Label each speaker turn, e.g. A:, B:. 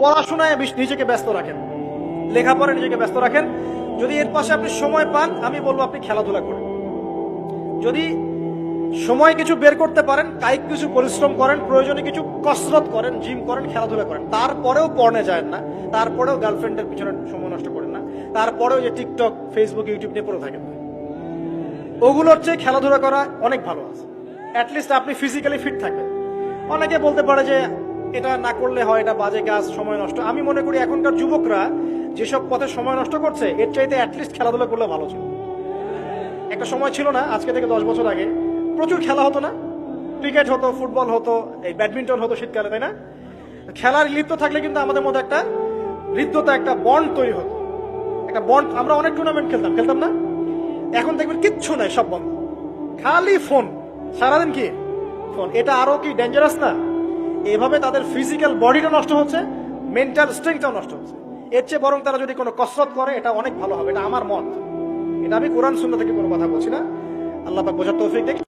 A: পড়াশোনায় নিজেকে ব্যস্ত রাখেন, লেখাপড়ায় নিজেকে ব্যস্ত রাখেন। যদি এর পাশে আপনি সময় পান, আমি বলব আপনি খেলাধুলা করেন। যদি সময় কিছু বের করতে পারেন কায়িক কিছু পরিশ্রম করেন, প্রয়োজনে কিছু কসরত করেন, জিম করেন, খেলাধুলা করেন, তারপরেও পড়নে যায় না, তারপরেও গার্লফ্রেন্ডের পিছনে সময় নষ্ট করেন না, তারপরেও যে টিকটক, ফেসবুক, ইউটিউব নিয়ে পড়ে থাকেন। ওগুলোর চেয়ে খেলাধুলা করা অনেক ভালো আছে। অ্যাটলিস্ট আপনি ফিজিক্যালি ফিট থাকবেন। অনেকে বলতে পারে যে এটা না করলে হয়, এটা বাজে কাজ, সময় নষ্ট। আমি মনে করি এখনকার যুবকরা যেসব পথে সময় নষ্ট করছে, এর চাইতে অ্যাটলিস্ট খেলাধুলা করলে ভালো ছিল। একটা সময় ছিল না, আজকে থেকে দশ বছর আগে। প্রচুর খেলা হতো না। ক্রিকেট হতো, ফুটবল হতো, এই ব্যাডমিন্টন হতো শীতকালে, তাই না? খেলার লিপ্ত থাকলে কিন্তু আমাদের মধ্যে একটা হৃদ্যতা, একটা বন্ড তৈরি হতো। একটা বন্ড আমরা অনেক টুর্নামেন্ট খেলতাম খেলতাম না? এখন দেখবেন কিচ্ছু নাই, সব বন্ধ। খালি ফোন সারাদিন কি? ফোন এটা আরও কি ডেঞ্জারাস না? এভাবে তাদের ফিজিক্যাল বডিটা নষ্ট হচ্ছে মেন্টাল স্ট্রেংথটাও নষ্ট হচ্ছে। এর চেয়ে বরং তারা যদি কোনো কসরত করে, এটা অনেক ভালো হবে, এটা আমার মত। এটা আমি কোরআন শূন্য থেকে কোনো কথা বলছি না। আল্লাহ বোঝার তৌফিক দেখি